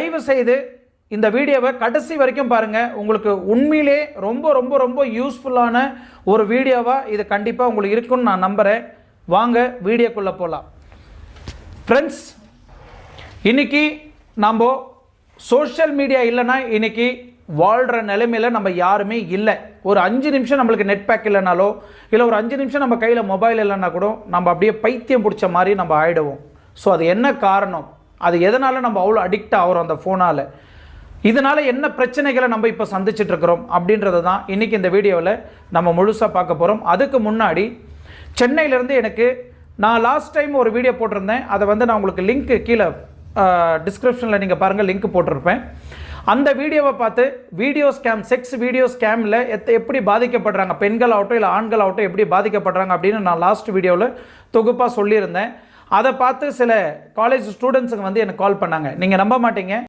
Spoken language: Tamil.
தயவு செய்து இந்த வீடியோவை கடைசி வரைக்கும் பாருங்கள் உங்களுக்கு உண்மையிலே ரொம்ப ரொம்ப ரொம்ப யூஸ்ஃபுல்லான ஒரு வீடியோவாக இது கண்டிப்பாக உங்களுக்கு இருக்குன்னு நான் நம்புகிறேன் வாங்க வீடியோக்குள்ளே போகலாம் ஃப்ரெண்ட்ஸ் இன்றைக்கி நம்ம சோஷியல் மீடியா இல்லைன்னா இன்றைக்கி வாழ்கிற நிலைமையில் நம்ம யாருமே இல்லை. ஒரு அஞ்சு நிமிஷம் நம்மளுக்கு நெட் பேக் இல்லைனாலோ இல்லை ஒரு அஞ்சு நிமிஷம் நம்ம கையில் மொபைல் இல்லைன்னா கூட நம்ம அப்படியே பைத்தியம் பிடிச்ச மாதிரி நம்ம ஆயிடுவோம். ஸோ அது என்ன காரணம்? அது எதனால் நம்ம அவ்வளோ அடிக்ட் ஆகிறோம் அந்த ஃபோனால் இதனால் என்ன பிரச்சனைகளை நம்ம இப்போ சந்திச்சிட்ருக்கிறோம் அப்படின்றத அப்படின்றது தான் இன்றைக்கி இந்த வீடியோவில் நம்ம முழுசாக பார்க்க போகிறோம் அதுக்கு முன்னாடி சென்னையிலேருந்து எனக்கு நான் லாஸ்ட் டைம் ஒரு வீடியோ போட்டிருந்தேன். அதை வந்து நான் உங்களுக்கு லிங்க்கு கீழே டிஸ்கிரிப்ஷனில் நீங்கள் பாருங்கள் லிங்க் போட்டிருப்பேன். அந்த வீடியோவை பார்த்து வீடியோ ஸ்கேம் செக்ஸ் வீடியோ ஸ்கேமில் எத் எப்படி பாதிக்கப்படுறாங்க? பெண்கள் ஆகட்டும் இல்லை ஆண்கள் ஆகட்டும் எப்படி பாதிக்கப்படுறாங்க அப்படின்னு நான் லாஸ்ட் வீடியோவில் தொகுப்பாக சொல்லியிருந்தேன். அதை பார்த்து சில காலேஜ் ஸ்டூடெண்ட்ஸுங்க வந்து எனக்கு கால் பண்ணாங்க. நீங்கள் நம்ப மாட்டீங்க.